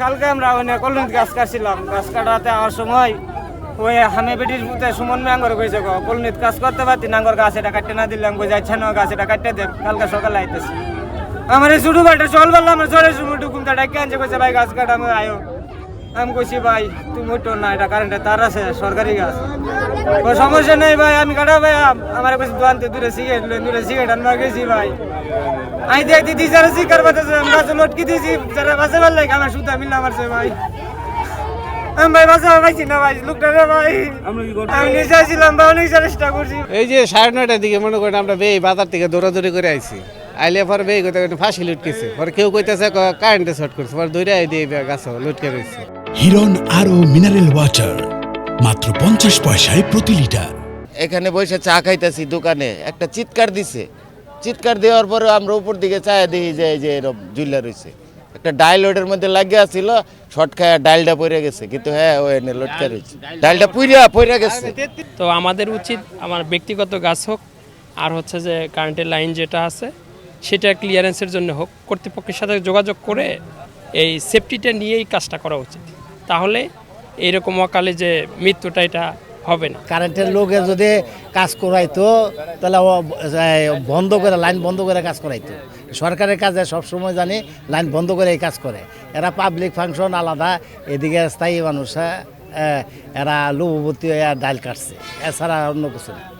কালকে আমরা ওই কলন গাছ কাটছিলাম। গাছ কাটাতে আমার সময় ওই হামে বেটির পুতে সুমন ম্যাঙ্গর কইছে গো, কলনিত কাজ করতে পারতি নাঙ্গর গাছ এটা কাটতে না দিলাম গো যাচ্ছে না, গাছ এটা কাটতে দেব কালকে সকালে আইতেছি। আমার এই ছোট ভাইটা চল বললাম চলে সুমন টুকুমটা ডাকে আনছে, কইছে, ভাই, গাছ কাটা আমি আয়ো। আমি কইছি ভাই তুমি উঠো না এটা কারেন্টের তার আছে সরকারি গাছ ও সমস্যা নেই ভাই আমি কাটা ভাই আমার কইছি দোয়ানতে দূরে সিগারেট লই দূরে সিগারেট আনবার গেছি ভাই। আমি দেখ দিদি যারা শিকার আমরা তো লটকি দিয়েছি যারা বাসে ভালো লাগে আমার সুতা মিললাম মারছে ভাই। আমি ভাই বাসা পাইছি না ভাই লোকটা রে ভাই। আমি নিজে ছিলাম বা অনেক চেষ্টা করছি। এই যে সাড়ে নয়টার দিকে মনে করেন আমরা বেই বাজার থেকে দৌড়াদৌড়ি করে আইছি। আইলে পরে বেই করতে ফাঁসি লুটকেছে পরে কেউ কইতেছে কারেন্টে শর্ট করছে। পরে দৌড়ে আই দিয়ে গাছ লুটকে রয়েছে হিরন আরও মিনারেল ওয়াটার মাত্র পঞ্চাশ পয়সায় প্রতি লিটার। এখানে বসে চা খাইতেছি দোকানে। একটা চিৎকার দিছে। চিৎকার দেওয়ার পরে আমরা উপর দিকে চায় দেখি যে এই যে এরকম জুল্লা রয়েছে একটা ডাইল ওটার মধ্যে লাগিয়ে ছিল শর্ট খায় ডাইলটা পড়ে গেছে। কিন্তু হ্যাঁ ও এনে লটকা রয়েছে ডাইলটা পুইরা পড়ে গেছে। তো আমাদের উচিত আমার ব্যক্তিগত গাছ হোক আর হচ্ছে যে কারেন্টের লাইন যেটা আছে সেটা ক্লিয়ারেন্সের জন্য হোক কর্তৃপক্ষের সাথে যোগাযোগ করে এই সেফটিটা নিয়েই কাজটা করা উচিত। তাহলে এইরকম অকালে যে মৃত্যুটা এটা হবে না। কারেন্টের লোকে যদি কাজ করাইতো তাহলে বন্ধ করে লাইন বন্ধ করে কাজ করাইতো। সরকারের কাজে সবসময় জানি লাইন বন্ধ করে এই কাজ করে। এরা পাবলিক ফাংশন আলাদা এদিকে স্থায়ী মানুষ হ্যাঁ, এরা লোভবতী ডাইল কাটছে। এছাড়া অন্য কিছু না।